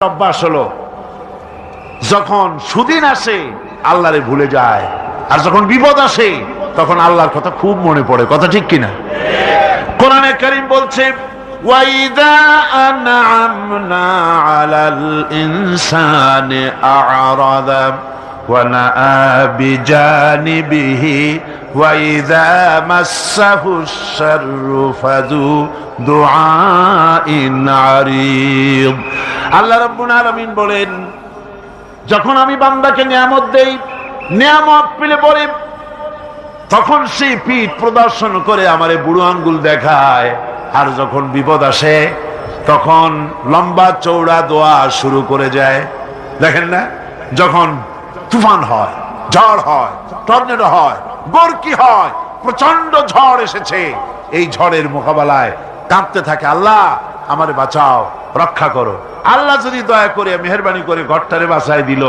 অভ্যাস হলো যখন সুদিন আসে আল্লাহরে ভুলে যায় আর যখন বিপদ আসে তখন আল্লাহর কথা খুব মনে পড়ে কথা ঠিক কিনা কোরআনে করিম বলছে وَإِذَا أَنْعَمْنَا عَلَى الْإِنسَانِ أَعْرَضَ وَنَأَى بِجَانِبِهِ وَإِذَا مَسَّهُ الشَّرُّ فَذُو دُعَاءٍ عَرِيض আল্লাহ রাব্বুল আলামিন বলেন যখন আমি বান্দাকে নিয়ামত দেই নিয়ামত পেলে পরে তখন সেই পিঠ প্রদর্শন করে আমারে বুড়ো আঙ্গুল দেখায় আর যখন বিপদ আসে তখন লম্বা চৌড়া দোয়া শুরু করে যায় দেখেন না যখন তুফান হয়, ঝড় হয়, টর্নেডো হয়, বরকি হয় প্রচণ্ড ঝড় এসেছে। এই ঝড়ের মোকাবেলায় কাঁপতে থাকে, আল্লাহ, আমারে বাঁচাও, রক্ষা করো। আল্লাহ যদি দয়া করে, মেহরবানি করে ঘরটারে বাঁচায় দিল,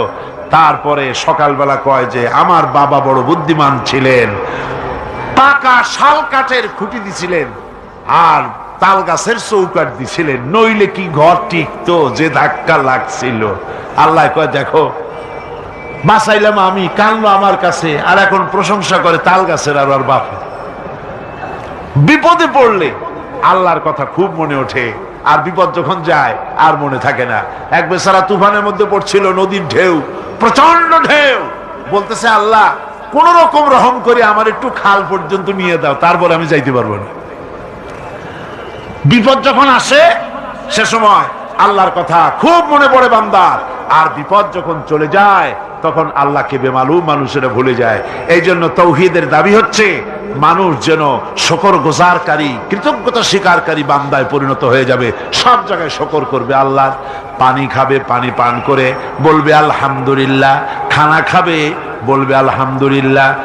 তারপরে সকালবেলা কয় যে, আমার বাবা বড় বুদ্ধিমান ছিলেন, পাকা শাল কাঠের খুঁটি দিছিলেন, আর তাল গাছের চৌকাট দিছিলেন, নইলে কি ঘর টিকতো, যে ধাক্কা লাগছিল? আল্লাহ কয়, দেখো বাঁচাইলাম আমি, কানলো আমার কাছে, আর এখন প্রশংসা করে তাল গাছের আর ওর বাপে। বিপদে পড়লে আল্লাহর কথা খুব মনে ওঠে, আর বিপদ যখন যায়, আর মনে থাকে না। এক বেচারা তুফানের মধ্যে পড়ছিল, নদীর ঢেউ প্রচণ্ড ঢেউ। বলতেছে, আল্লাহ, কোন রকম রহম করে আমার একটু খাল পর্যন্ত নিয়ে দাও, তারপর আমি যাইতে পারব না। বিপদ যখন আসে, সে সময় আল্লাহর কথা খুব মনে পড়ে বান্দার। আর বিপদ যখন চলে যায়, তখন আল্লাহকে বেমালু মানুষেরা ভুলে যায়। এই জন্য তৌহিদের দাবি হচ্ছে, মানুষ যেন শকর গোজারকারী, কৃতজ্ঞতা স্বীকারকারী বান্দায় পরিণত হয়ে যাবে। সব জায়গায় শকর করবে আল্লাহ। পানি খাবে, পানি পান করে বলবে আলহামদুলিল্লাহ। খানা খাবে, বলবে আলহামদুলিল্লাহ।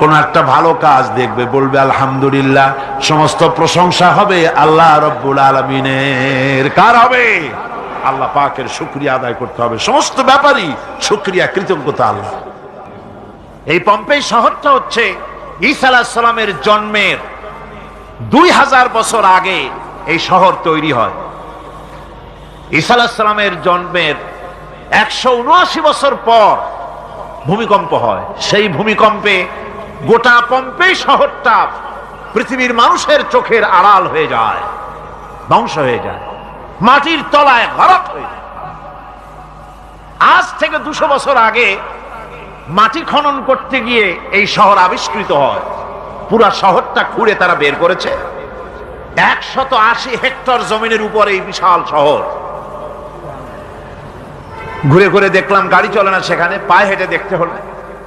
কোন একটা ভালো কাজ দেখবে, বলবে, আলহামদুলিল্লাহ, সমস্ত প্রশংসা হবে আল্লাহ রব্বুল আলমিনের। কার হবে? আল্লাহ পাকের শুক্রিয়া আদায় করতে হবে। সমস্ত ব্যাপারই শুক্রিয়া, কৃতজ্ঞতা আল্লাহ। এই পম্পেই শহরটা হচ্ছে ঈসা আলাহিসাল্লামের জন্মের দুই হাজার বছর আগে এই শহর তৈরি হয়। ঈসা আলাহিসাল্লামের জন্মের একশো উনআশি বছর পর ভূমিকম্প হয়। সেই ভূমিকম্পে গোটা পম্পে শহরটা পৃথিবীর মানুষের চোখের আড়াল হয়ে যায়, ধ্বংস হয়ে যায়, মাটির তলায় গরক হয়ে যায়। আজ থেকে দুশো বছর আগে মাটি খনন করতে গিয়ে এই শহর আবিষ্কৃত হয়। পুরা শহরটা খুঁড়ে তারা বের করেছে। একশত আশি হেক্টর জমিনের উপর এই বিশাল শহর। ঘুরে ঘুরে দেখলাম গাড়ি চলে না সেখানে, পায়ে হেঁটে দেখতে হলো।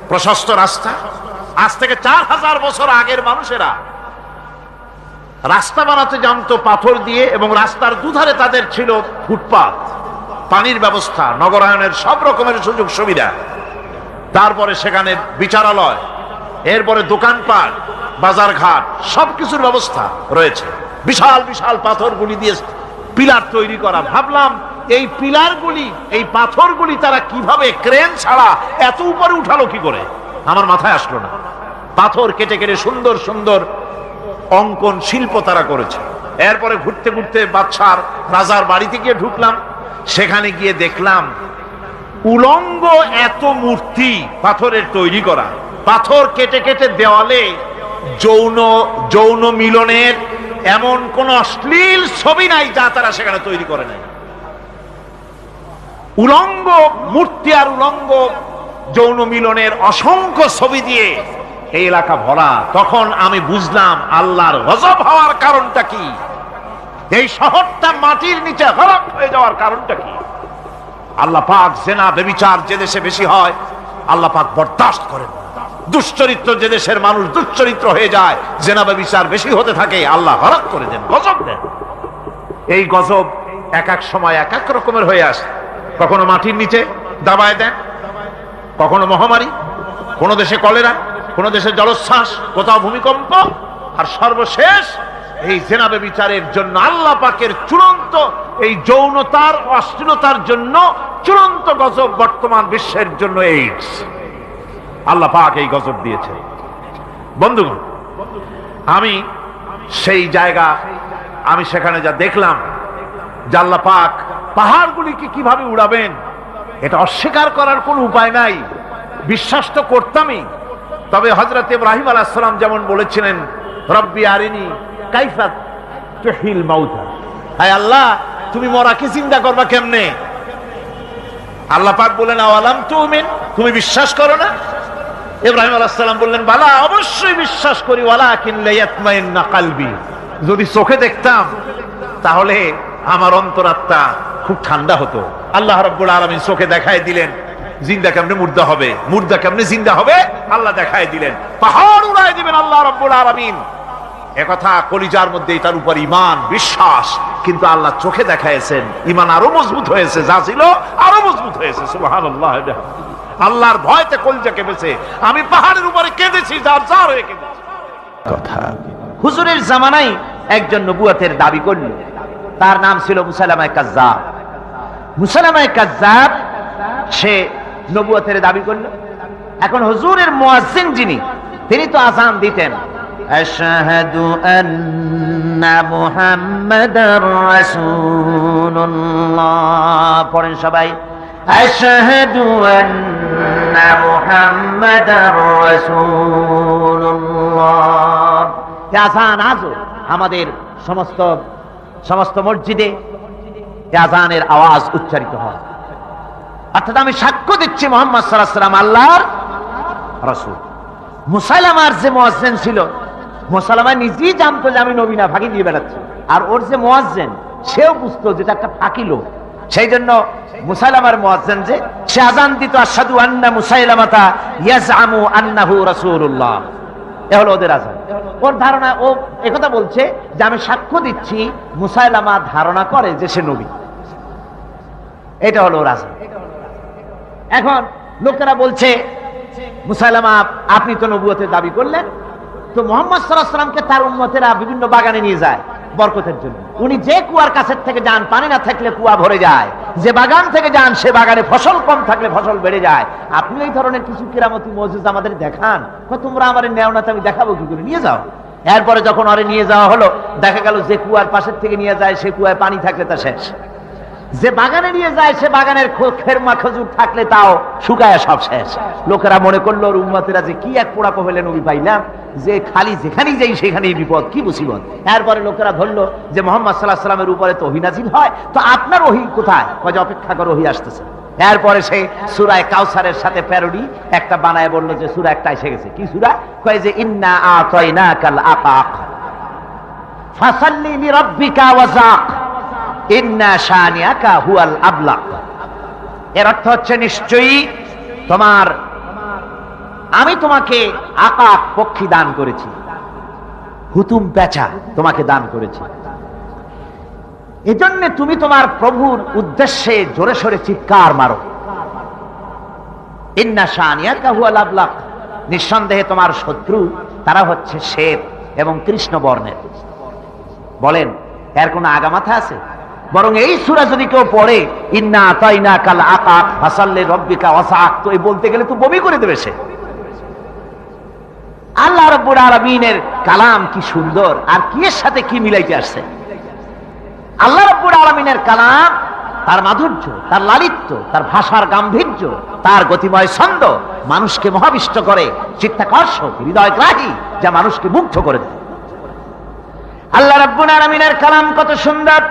প্রশস্ত রাস্তা। আজ থেকে চার হাজার বছর আগের মানুষেরা রাস্তা বানাতে জানতো পাথর দিয়ে এবং রাস্তার দুধারে তাদের ছিল ফুটপাত, পানির ব্যবস্থা, নগরায়নের সব রকমের সুযোগ সুবিধা। তারপরে সেখানে বিচারালয়, এরপরে দোকানপাট বাজার ঘাট সবকিছুর ব্যবস্থা রয়েছে। বিশাল বিশাল পাথরগুলি দিয়ে পিলার তৈরি করা। ভাবলাম, এই পিলারগুলি, এই পাথরগুলি তারা কীভাবে ক্রেন ছাড়া এত উপরে উঠালো কি করে? আমার মাথায় আসলো না। পাথর কেটে কেটে সুন্দর সুন্দর অঙ্কন শিল্প তারা করেছে। এরপরে ঘুরতে ঘুরতে বাচ্চার রাজার বাড়িতে গিয়ে ঢুকলাম। সেখানে গিয়ে দেখলাম, উলঙ্গ এত মূর্তি পাথরের তৈরি করা। পাথর কেটে কেটে দেওয়ালে যৌন যৌন মিলনের এমন কোন অশ্লীল ছবি নাই যা তারা সেখানে তৈরি করে নাই। উলঙ্গ মূর্তি আর উলঙ্গ যৌন মিলনের অসংখ্য ছবি দিয়ে এই এলাকা ভরা, তখন আমি বুঝলাম আল্লাহর গজব হওয়ার কারণটা কি। এই শহরটা মাটির নিচে হরক হয়ে যাওয়ার কারণটা কি। আল্লাহ পাক জেনা বেবিচার যে দেশে বেশি হয়, আল্লাহ পাক বরদাস্ত করেন। দুশ্চরিত্র যে দেশের মানুষ দুশ্চরিত্র হয়ে যায়, জেনা বেবিচার বেশি হতে থাকে, আল্লাহ হরক করে দেন, গজব দেন। এই গজব এক এক সময় এক এক রকমের হয়ে আসে। কখনো মাটির নিচে দাবায় দেন, কখনো মহামারী, কোনো দেশে কলেরা কোন দেশে জলোচ্ছ্বাস, কোথাও ভূমিকম্প, আর সর্বশেষ এই জেনাবে বিচারের জন্য আল্লাহ পাকের চূড়ান্ত এই যৌনতার অশ্লীলতার জন্য চূড়ান্ত গজব বর্তমান বিশ্বের জন্য এইডস আল্লাহ পাক এই গজব দিয়েছে বন্ধুগণ, আমি সেই জায়গা, আমি সেখানে যা দেখলাম, যে আল্লাহ পাক পাহাড়গুলিকে কীভাবে উড়াবেন, এটা অস্বীকার করার কোনো উপায় নাই। বিশ্বাস তো করতামই। তবে হজরত ইব্রাহিম আলাহাম যেমন বলেছিলেন, রব্বি আরিনি কাইফাত তুহিল মাউতা। হায় আল্লাহ, তুমি মরাকে চিন্তা করবা কেমনে? আল্লাহ পাক বলেন, আওয়ালাম তুমিন? তুমি বিশ্বাস করো না? ইব্রাহিম আলাইহিস বললেন, বালা, অবশ্যই বিশ্বাস করি ওয়ালা কিনলে কালবি। যদি চোখে দেখতাম, তাহলে আমার অন্তরাত্মা খুব ঠান্ডা হতো। আল্লাহ রাব্বুল আলামিন চোখে দেখায় দিলেন। জিন্দা কেমনে মুর্দা হবে? মুর্দা কেমনে জিন্দা হবে? আল্লাহ দেখায় দিলেন। পাহাড় উড়ায় দিবেন আল্লাহ রাব্বুল আলামিন। একথা কলিজার মধ্যে এটার উপর ইমান বিশ্বাস। কিন্তু আল্লাহ চোখে দেখাইছেন ইমান আরও মজবুত হয়েছে, যা ছিল আরও মজবুত হয়েছে, সুবহানাল্লাহ আল্লাহর ভয়তে কলিজা কেঁপেছে। আমি পাহাড়ের উপরে কেঁদেছি, যার যার হয়ে কেঁদেছি। কথা। হুজুরের জামানায় একজন নবুয়াতের দাবি করল। তার নাম ছিল মুসালামায় কাজ্জাব। মুসালামায় কাজ্জাব, সে নবুয়াতের দাবি করল। এখন হুজুরের মুয়াজ্জিন যিনি তিনি তো আজান দিতেন। আশহাদু আন্না মুহাম্মাদার রাসূলুল্লাহ। পড়েন সবাই। আশহাদু আন্না মুহাম্মাদার রাসূলুল্লাহ। আজান আজও আমাদের সমস্ত সমস্ত মসজিদে আজানের আওয়াজ উচ্চারিত হয়। অর্থাৎ আমি সাক্ষ্য দিচ্ছি মোহাম্মদ সাল্লাম আল্লাহর রসুল। মুসাইলামার যে মোয়াজ্জেন ছিল মুসালামা নিজেই জানতো যে আমি নবীনা ফাঁকি দিয়ে বেড়াচ্ছি। আর ওর যে মোয়াজ্জেন, সেও বুঝতো যেটা একটা ফাঁকি লোক। সেই জন্য মুসাইলামার মোয়াজ্জেন যে, সে আজান দিত আসাদু আন্না মুসাইলামাতা ইয়াজআমু আন্নাহু রাসূলুল্লাহ। এ হলো ওদের আজান ওর ধারণা, ও একথা বলছে যে আমি সাক্ষ্য দিচ্ছি মুসাইলামা ধারণা করে যে সে নবী। এটা হলো ওর আজান এখন লোকেরা বলছে, মুসাইলামা, আপনি তো নবুয়তের দাবি করলেন। তো মোহাম্মদ সাল্লাহ সাল্লামকে তার উন্মতেরা বিভিন্ন বাগানে নিয়ে যায় বরকতের জন্য। উনি যে কুয়ার কাছের থেকে যান, পানি না থাকলে কুয়া ভরে যায়। যে বাগান থেকে যান, সে বাগানে ফসল কম থাকলে ফসল বেড়ে যায়। আপনি এই ধরনের কিছু কিরামতি মজুজ আমাদের দেখান। তোমরা আমার নেও না আমি দেখাবো কি করে? নিয়ে যাও। এরপরে যখন ওরে নিয়ে যাওয়া হলো, দেখা গেল যে কুয়ার পাশের থেকে নিয়ে যায়, সে কুয়ায় পানি থাকলে তা শেষ। যে বাগানে নিয়ে যায়, সে বাগানের খেরমা খেজুর থাকলে তাও শুকায় সব শেষ। লোকেরা মনে করল উম্মতেরা যে কি এক পোড়া কহলে নবী পাইলাম। যে খালি যেখানেই যাই, সেখানেই বিপদ, কি মুসিবত? এরপরে লোকেরা ধরলো যে মোহাম্মদ সাল্লাহ সাল্লামের উপরে তো অহিনাজিল হয়, তো আপনার ওহি কোথায়? কয় অপেক্ষা করে, ওহি আসতেছে। এরপরে সে সুরায় কাউসারের সাথে প্যারোডি একটা বানায় বলল যে, সুরা একটা এসে গেছে। কি সুরা? কয় যে, ইন্না আ কাল আপাক ফাসাল্লি লিরাব্বিকা ওয়াজাক। এর অর্থ হচ্ছে নিশ্চয়ই তোমার, আমি তোমাকে পক্ষী দান করেছি। হুতুম পেঁচা তোমাকে দান করেছি। এজন্য তুমি তোমার প্রভুর উদ্দেশ্যে জোরে সোরে চিৎকার মারো। ইন্না হুয়াল আবলাক। নিঃসন্দেহে তোমার শত্রু তারা হচ্ছে শ্বেত এবং কৃষ্ণ বর্ণের বলেন, এর কোনো আগামাথা আছে? বরং এই সুরা যদি কেউ পড়ে, ইন্না তাইনা কাল আকাক ফাসাল্লে রব্বিকা ওয়াসাক তো এই বলতে গেলে তো বমি করে দেবে সে। আল্লাহ রব্বুল আলামিনের কালাম কি সুন্দর, আর কি এর সাথে কি মিলাইতে আসছে? আল্লাহ রব্বুল আলামিনের কালাম তার মাধুর্য, তার লালিত্য, তার ভাষার গাম্ভীর্য, তার গতিময় ছন্দ মানুষকে মহাবিষ্ট করে, চিত্তাকর্ষক, হৃদয়গ্রাহী, যা মানুষকে মুগ্ধ করে দেয়। আল্লাহ রাব্বুল আলামিনের কালাম কত সুন্দর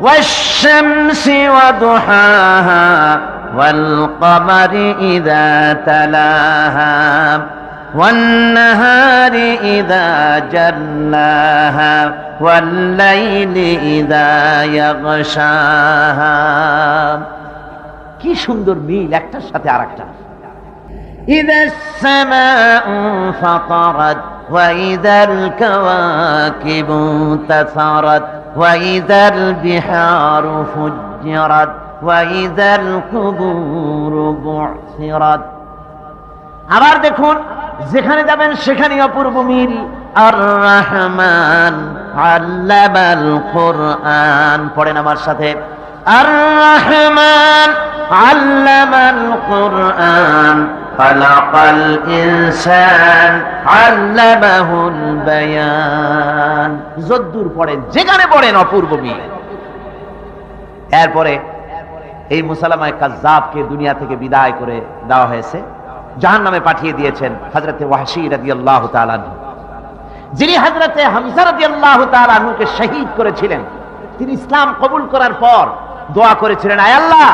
والشمس وضحاها والقمر إذا تلاها والنهار إذا جلاها والليل إذا يغشاها কি সুন্দর মিল একটার সাথে আরেকটা إذا السماء انفطرت وإذا الكواكب انتثرت وإذا البحار فجرت وإذا القبور بعثرت আবার দেখুন যেখানে যাবেন সেখানে অপূর্ব মিল আর রহমান আল্লামাল কোরআন পড়েন আমার সাথে আর রহমান আল্লামাল কোরআন خلق الإنسان علمه البيان যদ্দুর পড়েন যেখানে পড়েন অপূর্ব মিল এরপরে এই মুসালামায় কাজ্জাবকে দুনিয়া থেকে বিদায় করে দেওয়া হয়েছে জাহান নামে পাঠিয়ে দিয়েছেন হজরতে ওয়াসি রাজি আল্লাহ যিনি হজরতে হামজা রাজি আল্লাহ তালুকে শহীদ করেছিলেন তিনি ইসলাম কবুল করার পর দোয়া করেছিলেন, আয় আল্লাহ,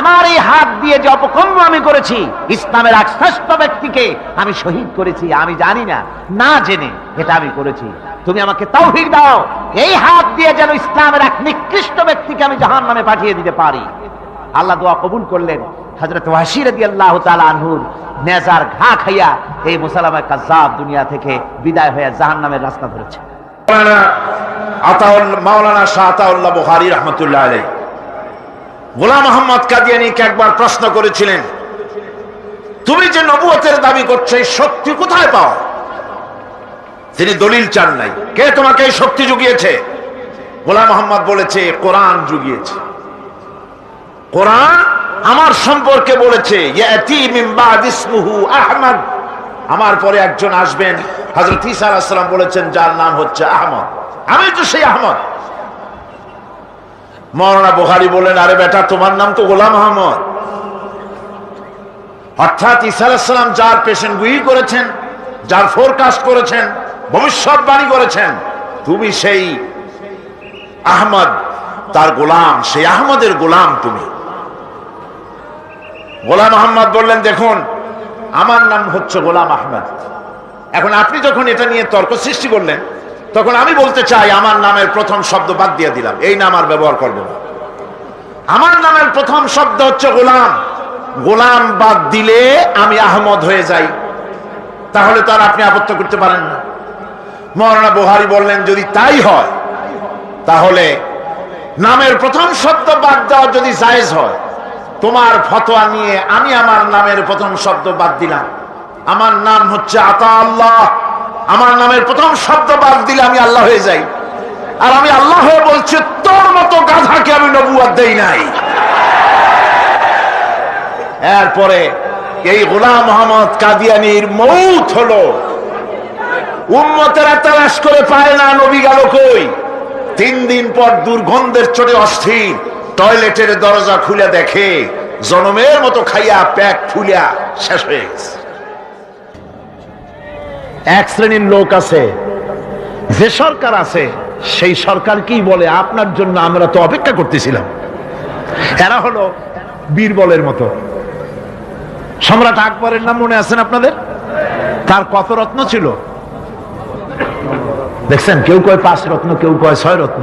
আমার এই হাত দিয়ে যে অপকর্ম আমি করেছি, ইসলামের এক শ্রেষ্ঠ ব্যক্তিকে আমি শহীদ করেছি, আমি জানি না না জেনে এটা আমি করেছি। তুমি আমাকে তৌফিক দাও, এই হাত দিয়ে যেন ইসলামের এক নিকৃষ্ট ব্যক্তিকে আমি জাহান নামে পাঠিয়ে দিতে পারি। আল্লাহ দোয়া কবুল করলেন। হজরত ওয়াসির দি আল্লাহ আনহুর নেজার ঘা খাইয়া এই মুসালামা কাজাব দুনিয়া থেকে বিদায় হয়ে জাহান নামের রাস্তা ধরেছে। মাওলানা শাহ আতাউল্লাহ বুখারী রহমতুল্লাহ আলাই গোলাম মোহাম্মদ কাদিয়ানিকে একবার প্রশ্ন করেছিলেন, তুমি যে নবুয়তের দাবি করছ, এই শক্তি কোথায় পাও তিনি দলিল চান নাই। কে তোমাকে এই শক্তি জুগিয়েছে? গোলাম মোহাম্মদ বলেছে, কোরআন জুগিয়েছে। কোরআন আমার সম্পর্কে বলেছে আহমদ। আমার পরে একজন আসবেন, হযরত ঈসা আলাইহিস বলেছেন, যার নাম হচ্ছে আহমদ। আমি তো সেই আহমদ। মৌলানা বুখারী বলেন আরে বেটা, তোমার নাম তো গোলাম আহমদ। অর্থাৎ ঈসা আলাইহিস সালাম যার পেশেন্ট গুই করেছেন, যার ফোরকাস্ট করেছেন, ভবিষ্যৎবাণী করেছেন, তুমি সেই আহমদ, তার গোলাম, সেই আহমদের গোলাম তুমি। গোলাম আহমদ বললেন, দেখুন, আমার নাম হচ্ছে গোলাম আহমদ। এখন আপনি যখন এটা নিয়ে তর্ক সৃষ্টি করলেন তখন আমি বলতে চাই, আমার নামের প্রথম শব্দ বাদ দিয়ে দিলাম। এই নাম আর ব্যবহার করব না। আমার নামের প্রথম শব্দ হচ্ছে গোলাম। গোলাম বাদ দিলে আমি আহমদ হয়ে যাই। তাহলে তো আর আপনি আপত্তি করতে পারেন না। মহারানা বুহারি বললেন, যদি তাই হয়, তাহলে নামের প্রথম শব্দ বাদ দেওয়া যদি জায়েজ হয়, তোমার ফতোয়া নিয়ে আমি আমার নামের প্রথম শব্দ বাদ দিলাম। আমার নাম হচ্ছে আতা আল্লাহ। আমার নামের প্রথম শব্দ বাদ দিলে আমি আল্লাহ হয়ে যাই। আর আমি আল্লাহ হয়ে বলছি, তোর মতো গাধাকে আমি নবুয়াদ দেই নাই। এরপরে এই গোলাম মোহাম্মদ কাদিয়ানির মৌত হলো। উম্মতেরা তালাশ করে পায় না, নবী গেল কই? তিন দিন পর দুর্গন্ধের চোটে অস্থির, টয়লেটের দরজা খুলে দেখে, জনমের মতো খাইয়া, প্যাক ফুলিয়া শেষ হয়ে গেছে। এক শ্রেণির লোক আছে, যে সরকার আছে, সেই সরকার কি বলে, আপনার জন্য আমরা তো অপেক্ষা করতেছিলাম। এরা হলো বীরবলের মতো। সম্রাট আকবরের নাম মনে আছেন আপনাদের? তার কত রত্ন ছিল? দেখছেন, কেউ কয় পাঁচ রত্ন, কেউ কয় ছয় রত্ন।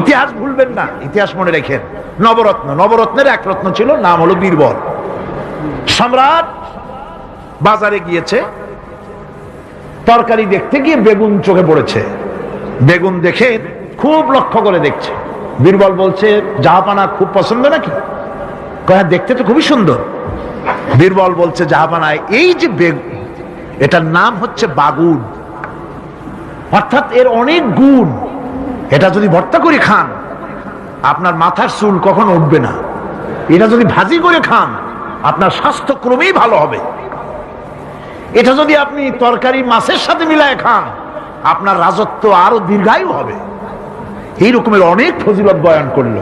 ইতিহাস ভুলবেন না, ইতিহাস মনে রেখেন। নবরত্ন, নবরত্নের এক রত্ন ছিল, নাম হলো বীরবল। সম্রাট বাজারে গিয়েছে তরকারি দেখতে গিয়ে বেগুন চোখে পড়েছে। বেগুন দেখে খুব লক্ষ্য করে দেখছে। বীরবল বলছে জাহাপানা খুব পছন্দ নাকি? কয়, "হ্যাঁ, দেখতে তো খুবই সুন্দর। বীরবল বলছে জাহাপানায় এই যে বেগুন এটার নাম হচ্ছে বাগুন। অর্থাৎ এর অনেক গুণ। এটা যদি ভর্তা করে খান আপনার মাথার চুল কখনো উঠবে না। এটা যদি ভাজি করে খান আপনার স্বাস্থ্য ক্রমেই ভালো হবে। এটা যদি আপনি তরকারি মাছের সাথে মিলায় খান, আপনার রাজত্ব আরও দীর্ঘায়ু হবে। এই রকমের অনেক ফজিলত বয়ান করল।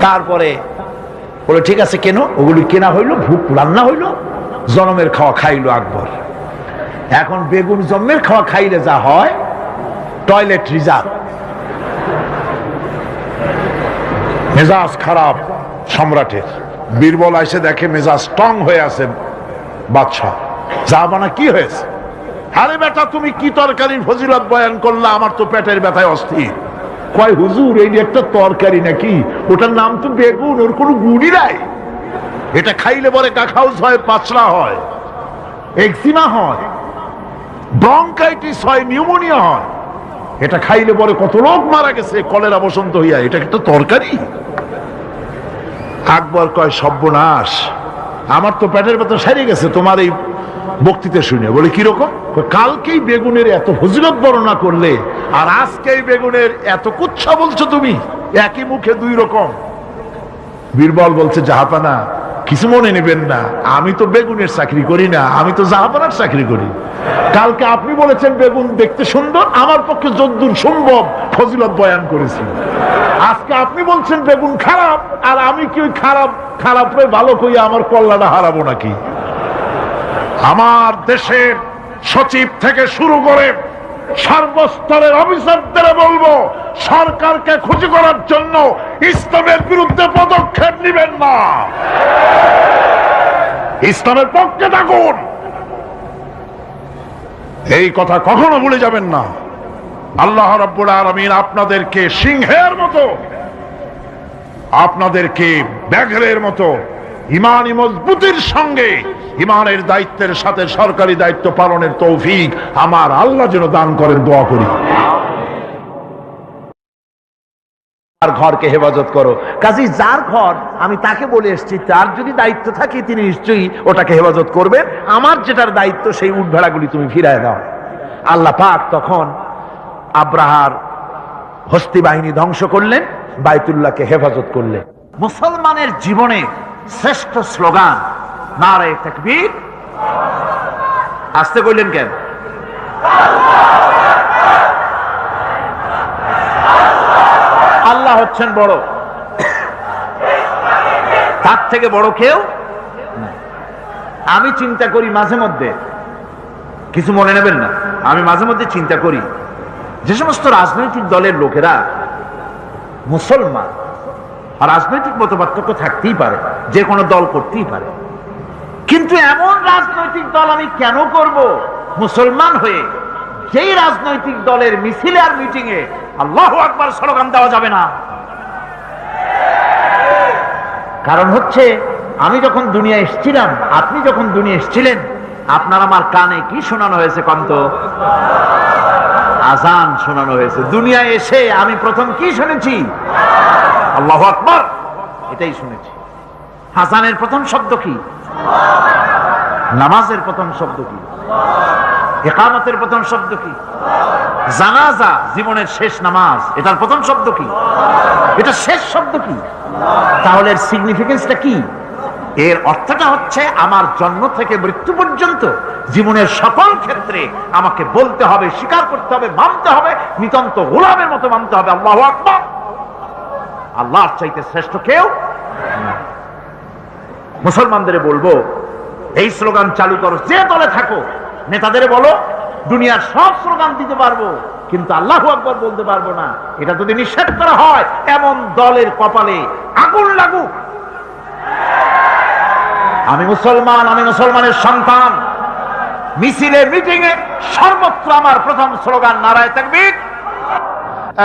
তারপরে বলে, ঠিক আছে, কেন? ওগুলি কেনা হইল, ভুক রান্না হইল, জনমের খাওয়া খাইলো আকবর। এখন বেগুন জন্মের খাওয়া খাইলে যা হয়, টয়লেট রিজার্ভ। মেজাজ খারাপ সম্রাটের। বীরবল এসে দেখে মেজাজ স্ট্রং হয়ে আছে বাদশাহ। জাহাবানা কি হয়েছে? আরে বেটা, তুমি কি তরকারির ফজিলত বয়ান করলা? আমার তো পেটের ব্যথায় অস্থির। কয়, হুজুর, এই একটা তরকারি নাকি? ওটার নাম তো বেগুন, ওর কোনো গুণই নাই। এটা খাইলে পরে কাখাউস হয়, পাচড়া হয় এক্সিমা হয় ব্রঙ্কাইটিস হয় নিউমোনিয়া হয়। এটা খাইলে পরে কত লোক মারা গেছে, কলেরা বসন্ত হইয়া। এটা একটা তরকারি? আকবর কয় সর্বনাশ আমার তো পেটের ভেতর সারিয়ে গেছে, তোমার এই বক্তৃতা শুনে বলে কীরকম কালকেই বেগুনের এত ফজিলত বর্ণনা করলে, আর আজকেই বেগুনের এত কুচ্ছা বলছো তুমি, একই মুখে দুই রকম। বীরবল বলছে, জাহাপানা, কিছু মনে নেবেন না, আমি তো বেগুনের চাকরি করি না, আমি তো জাহাপানার চাকরি করি। কালকে আপনি বলেছেন বেগুন দেখতে সুন্দর, আমার পক্ষে যদ্দূর সম্ভব ফজিলত বয়ান করেছি। আজকে আপনি বলছেন বেগুন খারাপ, আর আমি কি খারাপ খারাপ ভালো কই আমার কল্লাটা হারাবো নাকি? আমার দেশের সচিব থেকে শুরু করে সর্বস্তরের অফিসারদের বলব, সরকারকে খুশি করার জন্য ইসলামের বিরুদ্ধে পদক্ষেপ নেবেন না। ইসলামের পক্ষে থাকুন। এই কথা কখনো ভুলে যাবেন না। আল্লাহ রব্বুল আলমিন আপনাদেরকে সিংহের মতো, আপনাদেরকে ব্যাঘ্রের মতো ইমানি মজবুতির সঙ্গে। ইমানের দায়িত্বের সাথে সরকারি দায়িত্ব পালনের তৌফিক আমার আল্লাহ যেন দান করেন, দোয়া করি। ঘরকে হেফাজত করো। কাজী, যার ঘর আমি তাকে বলে এসেছি, তার যদি দায়িত্ব থাকে, তিনি নিশ্চয়ই ওটাকে হেফাজত করবেন। আমার যেটার দায়িত্ব, সেই উঠভেড়াগুলি তুমি ফিরায় দাও। আল্লাহ পাক তখন আব্রাহার হস্তি বাহিনী ধ্বংস করলেন, বাইতুল্লাহকে হেফাজত করলেন। মুসলমানের জীবনে শ্রেষ্ঠ স্লোগান, নারে তাকবীর। আসতে কইলেন কেন? আল্লাহ হচ্ছেন বড়। তার থেকে বড় কেউ আমি চিন্তা করি মাঝে মধ্যে। কিছু মনে নেবেন না, আমি মাঝে মধ্যে চিন্তা করি। যে সমস্ত রাজনৈতিক দলের লোকেরা মুসলমান রাজনৈতিক মতপার্থক্য থাকতেই পারে যে কোনো দল করতেই পারে। কিন্তু এমন রাজনৈতিক দল আমি কেন করব? মুসলমান হয়ে যেই রাজনৈতিক দলের মিছিলে আর মিটিং এ আল্লাহ আকবার স্লোগান দেওয়া যাবে না। কারণ হচ্ছে, আমি যখন দুনিয়া এসেছিলাম, আপনি যখন দুনিয়া এসেছিলেন, আপনার আমার কানে কি শোনানো হয়েছে কন্ত আজান শোনানো হয়েছে। দুনিয়ায় এসে আমি প্রথম কি শুনেছি? আল্লাহ আকবর। এটাই শুনেছি। হাসানের প্রথম শব্দ কি? নামাজের প্রথম শব্দ কি? একামতের প্রথম শব্দ কি? জানাজা জীবনের শেষ নামাজ, এটার প্রথম শব্দ কি? এটা শেষ শব্দ কি? তাহলে সিগনিফিকেন্সটা কি? এর অর্থটা হচ্ছে আমার জন্ম থেকে মৃত্যু পর্যন্ত জীবনের সকল ক্ষেত্রে আমাকে বলতে হবে, স্বীকার করতে হবে, মানতে হবে, নিতন্ত গোলামের মতো মানতে হবে, আল্লাহ আকবর। আল্লাহর চাইতে শ্রেষ্ঠ কেউ? মুসলমানদের বলব, এই স্লোগান চালু করো, যে দলে থাকো, নেতাদের বলো, দুনিয়ার সব স্লোগান দিতে পারব, কিন্তু আল্লাহ আকবর বলতে পারব না। এটা যদি নিষেধ করা হয়, এমন দলের কপালে আগুন লাগুক। আমি মুসলমান, আমি মুসলমানের সন্তান। মিছিলে মিটিং এ সর্বত্র আমার প্রথম স্লোগান, নারায় তাকবীর।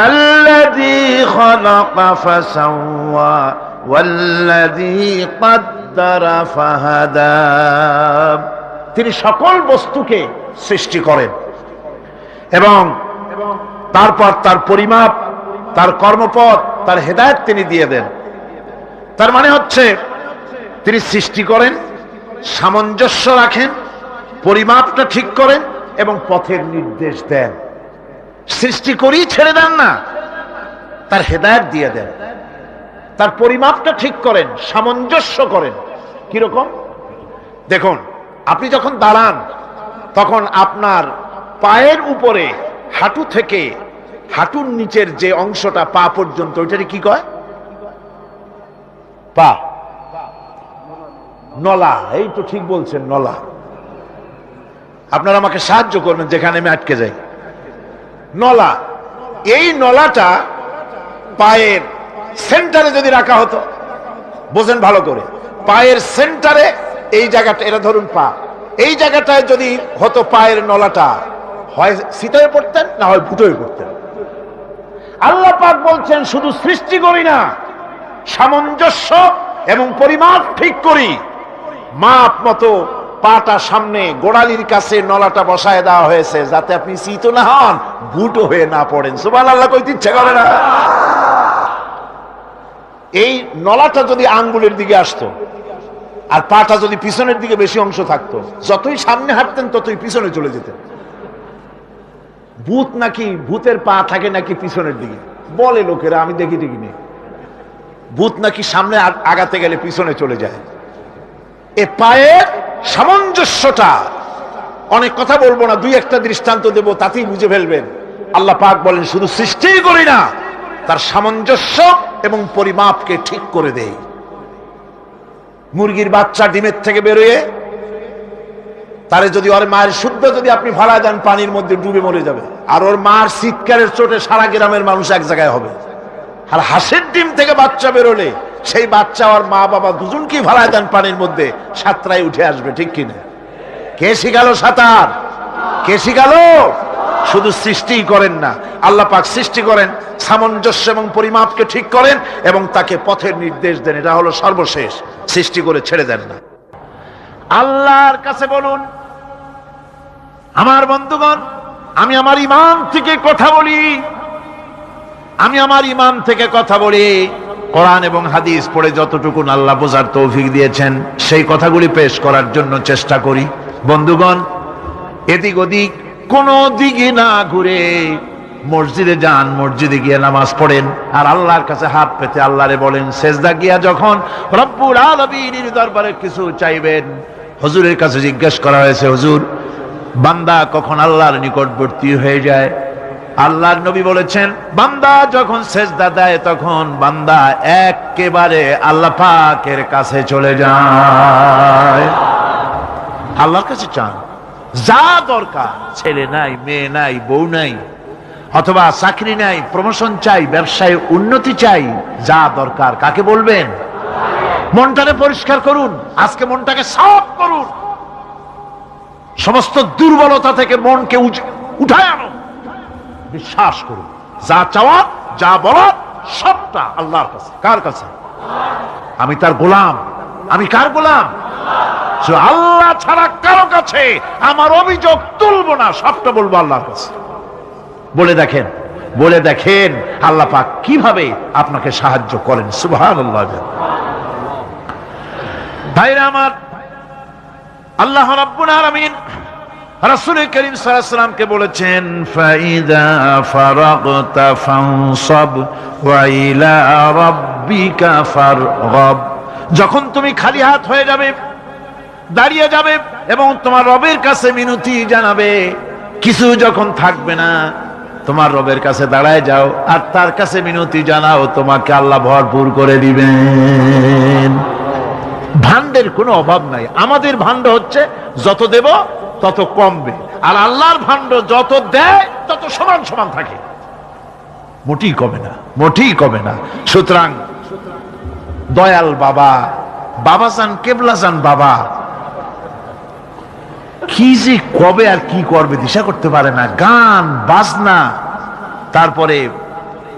الذي خلق فسوى والذي قدر فهدى তিনি সকল বস্তুকে সৃষ্টি করেন এবং তারপর তার পরিমাপ তার কর্মপথ তার হেদায়ত তিনি দিয়ে দেন তার মানে হচ্ছে তিনি সৃষ্টি করেন সামঞ্জস্য রাখেন পরিমাপটা ঠিক করেন এবং পথের নির্দেশ দেন সৃষ্টি করেই ছেড়ে দেন না। তার হেদায়ত দিয়ে দেন। তার পরিমাপটা ঠিক করেন, সামঞ্জস্য করেন। কীরকম? দেখুন, আপনি যখন দাঁড়ান, তখন আপনার পায়ের উপরে হাঁটু থেকে হাঁটুর নিচের যে অংশটা পা পর্যন্ত ওইটারে কি কয়? পা। নলা, এই তো ঠিক বলছেন, নলা। আপনারা আমাকে সাহায্য করবেন যেখানে আমি আটকে যাই। নলা। এই নলাটা পায়ের সেন্টারে যদি রাখা হতো, বোঝেন ভালো করে, পায়ের সেন্টারে এই জায়গাটা, এটা ধরুন পা, এই জায়গাটায় যদি হতো পায়ের নলাটা, হয় সিটায় পড়তেন না হয় ফুটোয় পড়তেন? আল্লাহ পাক বলছেন, শুধু সৃষ্টি করি না, সামঞ্জস্য এবং পরিমাপ ঠিক করি। মাপ মতো পাটা সামনে গোড়ালির কাছে নলাটা বসায় দেওয়া হয়েছে, যাতে আপনি শীত না হন, বুটো হয়ে না পড়েন। সুবান আল্লাহ কইতে ইচ্ছা করে না। এই নলাটা যদি আঙ্গুলের দিকে আসতো, আর পাটা যদি পিছনের দিকে বেশি অংশ থাকতো, যতই সামনে হাঁটতেন, ততই পিছনে চলে যেতেন। ভূত নাকি, ভূতের পা থাকে নাকি পিছনের দিকে? বলে লোকেরা, আমি দেখি দেখি দেখিনি ভূত নাকি সামনে আগাতে গেলে পিছনে চলে যায়। এ পায়ের সামঞ্জস্যটা অনেক কথা বলব না, দুই একটা দৃষ্টান্ত দেব, তাতেই বুঝে ফেলবেন। আল্লাহ পাক বলেন, শুধু সৃষ্টিই করি না, তার সামঞ্জস্য এবং পরিমাপকে ঠিক করে দেই। মুরগির বাচ্চা ডিমের থেকে বেরোয়, তারে যদি ওর মায়ের শুদ্ধ যদি আপনি ফালা দেন, পানির মধ্যে ডুবে মরে যাবে। আর ওর মার চিৎকারের চোটে সারা গ্রামের মানুষ এক জায়গায় হবে। আর হাঁসের ডিম থেকে বাচ্চা বেরোলে সেই বাচ্চা আর মা বাবা দুজনকেই ফালায় দেন পানির মধ্যে সাতটায় উঠে আসবে, ঠিক কিনা? কে শিখালো সাঁতার? কে শিখালো? শুধু সৃষ্টিই করেন না, আল্লাহ পাক সৃষ্টি করেন, সামঞ্জস্য এবং পরিমাপকে ঠিক করেন এবং তাকে পথের নির্দেশ দেন, এটা হলো সর্বশেষ, সৃষ্টি করে ছেড়ে দেন না। আল্লাহর কাছে বলুন, আমার বন্ধুগণ, আমি আমার ইমান থেকে কথা বলি, আমি আমার ইমান থেকে কথা বলি। কোরআন এবং হাদিস পড়ে যতটুকু আল্লাহ বোঝার তৌফিক দিয়েছেন, সেই কথাগুলি পেশ করার জন্য চেষ্টা করি। বন্ধুগণ, এদিক ওদিক কোন দিকে না ঘুরে মসজিদে যান, মসজিদে গিয়ে নামাজ পড়েন, আর আল্লাহর কাছে হাত পেতে আল্লাহরে বলেন, সেজদা গিয়া যখন রব্বুল আলমীর দরবারে কিছু চাইবেন? হুজুরের কাছে জিজ্ঞেস করা হয়েছে, হুজুর, বান্দা কখন আল্লাহর নিকটবর্তী হয়ে যায়? আল্লাহর নবী বলেছেন, বান্দা যখন সেজদা দেয় তখন বান্দা একেবারে আল্লাহ পাকের কাছে চলে যায়। আল্লাহর কাছে চান। যা দরকার, ছেলে নাই, মেয়ে নাই, বউ নাই, অথবা চাকরি নাই প্রমোশন চাই, ব্যবসায় উন্নতি চাই, যা দরকার। কাকে বলবেন? মনটাকে পরিষ্কার করুন, আজকে মনটাকে সাফ করুন। সমস্ত দুর্বলতা থেকে মনকে উঠায় আনো বিশ্বাস করুন। যা চাওয়া, যা বলার সবটা আল্লাহর কাছে। কার কাছে? আমি তার গোলাম। আমি কার গোলাম? আল্লাহ ছাড়া কারও কাছে আমার অভিযোগ তুলবো না, সবটা বলব আল্লাহর কাছে। বলে দেখেন বলে দেখেন আল্লাহ পাক কীভাবে আপনাকে সাহায্য করেন। সুবহান আল্লাহ ভাইরা আমার, আল্লাহ রাব্বুল আলামিন রাসূল করিম সাল্লামকে বলেছেন, ফাইদা ফারাগতা ফানসাব ওয়া ইলা রাব্বিকা ফারগাব। যখন তুমি খালি হাত হয়ে যাবে, দাঁড়িয়ে যাবে এবং তোমার রবের কাছে মিনতি জানাবে, কিছু যখন থাকবে না, তোমার রবের কাছে দাঁড়ায় যাও আর তার কাছে মিনতি জানাও, তোমাকে আল্লাহ ভরপুর করে দিবেন। ভান্ডের কোনো অভাব নাই। আমাদের ভান্ড হচ্ছে, যত দেব তত কমবে। আর আল্লাহর ভান্ড যত দেয়, তত সমান সমান থাকে। মোটেই কমে না, মোটেই কমে না। সুতরাং দয়াল বাবা বাবা যান, কেবলা যান বাবা। কি যে কবে আর কি করবে দিশা করতে পারে না। গান, বাজনা, তারপরে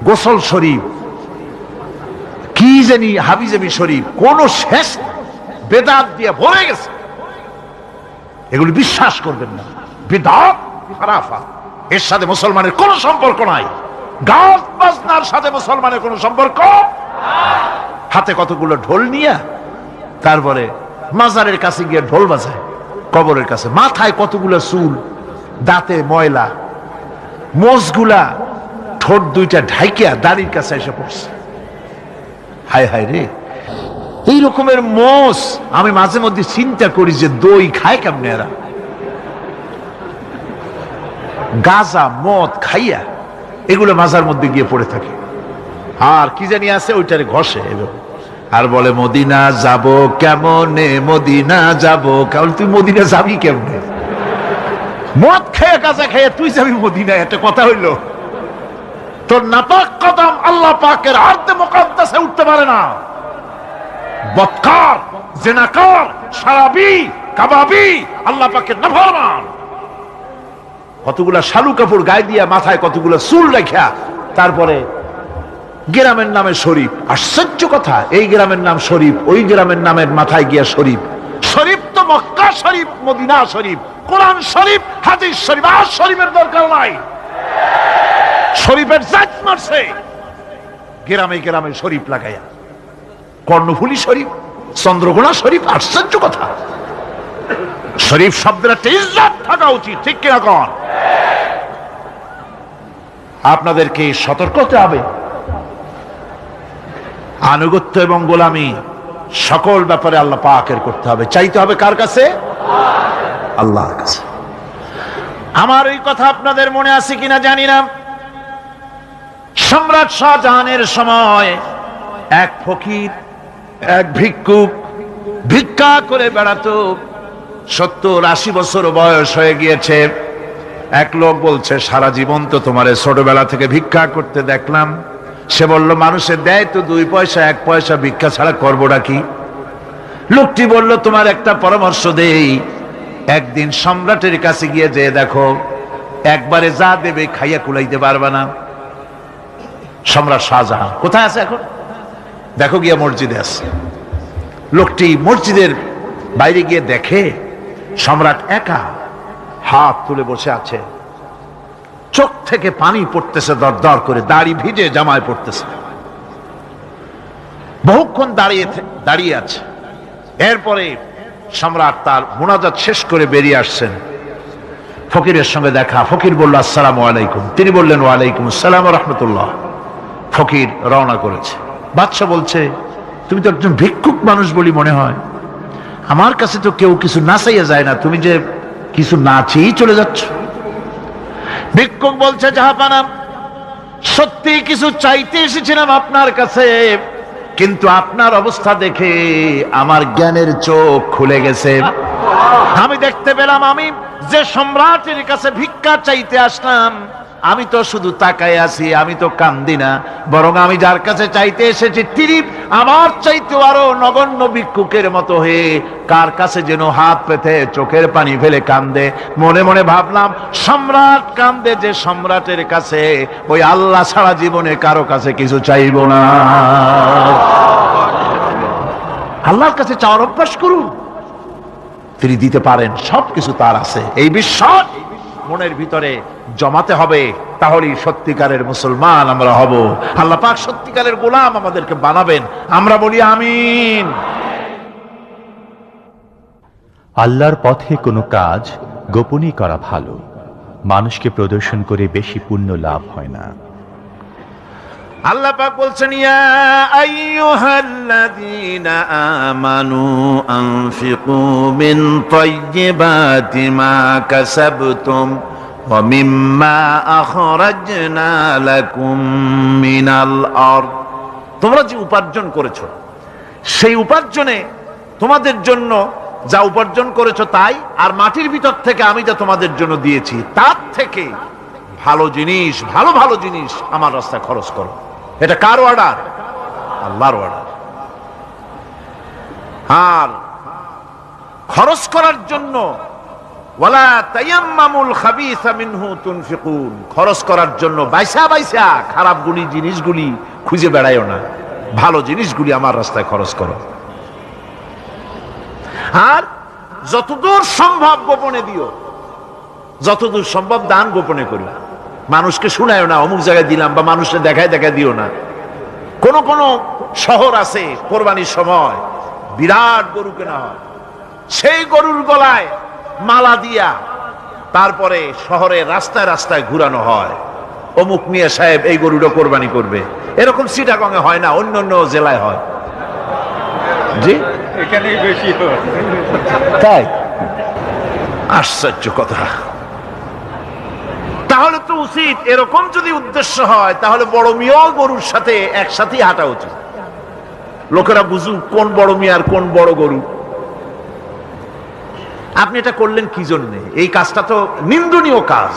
গোসল শরীফ। কি জানি হাবিজাবি শরীফ। কোন শেষ বেদাত দিয়ে ভরে গেছে। এগুলি বিশ্বাস করবেন না। বেদাত এর সাথে মুসলমানের কোনো সম্পর্ক নাই। গাছ বাজনার সাথে মুসলমানের কোনো সম্পর্ক হাতে কতগুলো ঢোল নিয়ে তারপরে মাজারের কাছে গিয়ে ঢোল বাজায়, কবরের কাছে। মাথায় কতগুলো চুল, দাঁতে ময়লা মোষগুলা ঠোঁট দুইটা ঢাইকিয়া দাড়ির কাছে এসে পড়ছে। হায় হায় রে। এই রকমের মোষ আমি মাঝে মধ্যে চিন্তা করি যে দই খায় কেমনে এরা? গাজা, মদ খাইয়া এগুলো মাজার মধ্যে গিয়ে পড়ে থাকে। আর কি জানি আছে, ওইটারে ঘষে আর বলে, মদিনা যাব কেমনে? মদিনা যাব কেমন তুই মদিনা যাবি কেমনে? মদ খেয়ে কাজা খেয়ে তুই যাবি মদিনা একটা কথা হইল। তোর নাপাক কদম আল্লাহ পাকের আর্ধে মোকাদ্দাসে উঠতে পারে না। বৎকার, জেনাকার, সারাবি, কাবাবি, আল্লাহ পাকের নাফরমান কতগুলা শালু কাপড় গায়ে দিয়া মাথায় কতগুলা চুল রেখা, তারপরে গ্রামের নামে শরীফ। আশ্চর্য কথা, এই গ্রামের নাম শরীফ, ওই গ্রামের নামের মাথায় গিয়া শরীফ। শরীফ তো মক্কা শরীফ, মদিনা শরীফ। কোরআন শরীফ, হাদিস শরীফ, আর শরীফের দরকার নাই। শরীফের জাত মারছে। গ্রামে গ্রামে শরীফ লাগাইয়া। কর্ণফুলি শরীফ চন্দ্রকোনা শরীফ, আশ্চর্য কথা। শরীফ শব্দের একটা ইজ্জত থাকা উচিত, ঠিক কিনা কন? আপনাদেরকে সতর্ক হতে হবে। আনুগত্য এবং গোলামি সকল ব্যাপারে আল্লাহ পাকের করতে হবে। চাইতে হবে কার কাছে? আল্লাহর কাছে। আমার এই কথা আপনাদের মনে আছে কিনা জানি না। সম্রাট শাহজাহানের সময় এক ফকির এক ভিক্ষুক ভিক্ষা করে বেড়াতো। সত্তর আশি বছর বয়স হয়ে গিয়েছে। এক লোক বলছে, সারা জীবন তো তোমার ছোটবেলা থেকে ভিক্ষা করতে দেখলাম। সে বলল মানুষের দেয় তো দুই পয়সা, এক পয়সা ভিক্ষা ছাড়া করবোটা কি? লোকটি বলল, তোমার একটা পরামর্শ দেই। একদিন সম্রাটের কাছে গিয়ে যে দেখো, একবারে যা দেবে খাইয়া কুলাইতে পারবে না। সম্রাট শাহজাহান, কোথায় আছে এখন? দেখো গিয়া মসজিদে আছে। লোকটি মসজিদের বাইরে গিয়ে দেখে, সম্রাট একা হাত তুলে বসে আছে। চোখ থেকে পানি পড়তেছে দর দর করে, দাড়ি ভিজে জামায় পড়তেছে। বহুক্ষণ দাঁড়িয়ে দাঁড়িয়ে আছে। এরপরে সম্রাট তার মোনাজাত শেষ করে বেরিয়ে আসছেন। ফকিরের সঙ্গে দেখা। ফকির বলল, আসসালাম আলাইকুম। তিনি বললেন, ওয়ালাইকুম আসসালাম রহমতুল্লাহ। ফকির রওনা করেছে। বাদশাহ বলছে, তুমি তো একজন ভিক্ষুক মানুষ বলি মনে হয়। আমার কাছে তো কেউ কিছু না চাইয়া যায় না। তুমি যে কিছু না চেয়েই চলে যাচ্ছ। ভিক্ষুক বলছে, যাহা জাহাপানা সত্যি কিছু চাইতে এসেছিলাম আপনার কাছে, কিন্তু আপনার অবস্থা দেখে আমার জ্ঞানের চোখ খুলে গেছে। আমি দেখতে পেলাম, আমি যে সম্রাটের কাছে ভিক্ষা চাইতে আসলাম আমি তো শুধু তাকায় আছি, আমি তো কান্দি না। বরং আমি যার কাছে চাইতে এসেছি তিনি আমার চাইতে আরও নগণ্য ভিক্ষুকের মতো হয়ে কার কাছে যেন হাত পেতে চোখের পানি ফেলে কান্দে। মনে মনে ভাবলাম, সম্রাট কান্দে যে সম্রাটের কাছে, ওই আল্লাহ ছাড়া জীবনে কারও কাছে কিছু চাইব না। আল্লাহর কাছে চাওয়ার অভ্যাস করুন। তিনি দিতে পারেন, সবকিছু তার আছে। এই বিশ্বাস মনের ভিতরে জমাতে হবে তাহলেই সত্যিকারের মুসলমান আমরা হব। আল্লাহ পাক সত্যিকারের গোলাম আমাদেরকে বানাবেন। আমরা বলি আমিন। আল্লাহর পথে কোনো কাজ গোপনই করা ভালো। মানুষকে প্রদর্শন করে বেশি পুণ্য লাভ হয় না। আল্লাহ পাক বলছেন ইয়া আইয়ুহাল্লাযীনা আমানু আনফিকু মিন তাইয়্যিবাতি মা কাসাবতুম। তোমরা যে উপার্জন করেছ, সেই উপার্জনে তোমাদের জন্য যা উপার্জন করেছ তাই, আর মাটির ভিতর থেকে আমি যা তোমাদের জন্য দিয়েছি, তার থেকে ভালো জিনিস, ভালো ভালো জিনিস আমার রাস্তায় খরচ করো। এটা কার অর্ডার আল্লাহর অর্ডার আর খরচ করার জন্য ওয়ালা তায়াম্মামুল খাবিসা মিনহু তুনফিকুন। খরচ করার জন্য বাইসা বাইসা খারাপ গুলি জিনিসগুলি খুঁজে বেড়াইও না। ভালো জিনিসগুলি আমার রাস্তায় খরচ করো। আর যতদূর সম্ভব গোপনে দিও। যতদূর সম্ভব দান গোপনে করি মানুষকে শুনায়ও না, অমুক জায়গায় দিলাম বা মানুষকে দেখায় দেখায় দিও না। কোন কোন শহর আছে, কোরবানির সময় বিরাট গরু কেনা হয়। সেই গরুর গলায় মালা দিয়া তারপরে শহরে রাস্তায় রাস্তায় ঘুরানো হয়। অমুক মিয়া সাহেব এই গরুটা কোরবানি করবে। এরকম সিটাগঙ্গে হয় না অন্য অন্য জেলায় হয়। জি? এখানেই বেশি তাই? আশ্চর্য কথা। তাহলে তো উচিত এরকম যদি উদ্দেশ্য হয় তাহলে বড় মিয়াও গরুর সাথে একসাথেই হাঁটা উচিত। লোকেরা বুঝুক কোন বড় মিয়া আর কোন বড় গরু। আপনি এটা করলেন কি জন্যে? এই কাজটা তো নিন্দনীয় কাজ।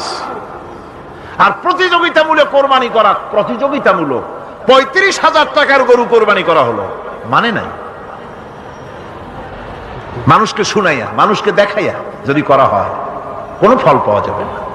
আর প্রতিযোগিতামূলক কোরবানি করা, প্রতিযোগিতামূলক, পঁয়ত্রিশ হাজার টাকার গরু কোরবানি করা হলো। মানে নাই। মানুষকে শুনাইয়া, মানুষকে দেখাইয়া যদি করা হয়, কোনো ফল পাওয়া যাবে না।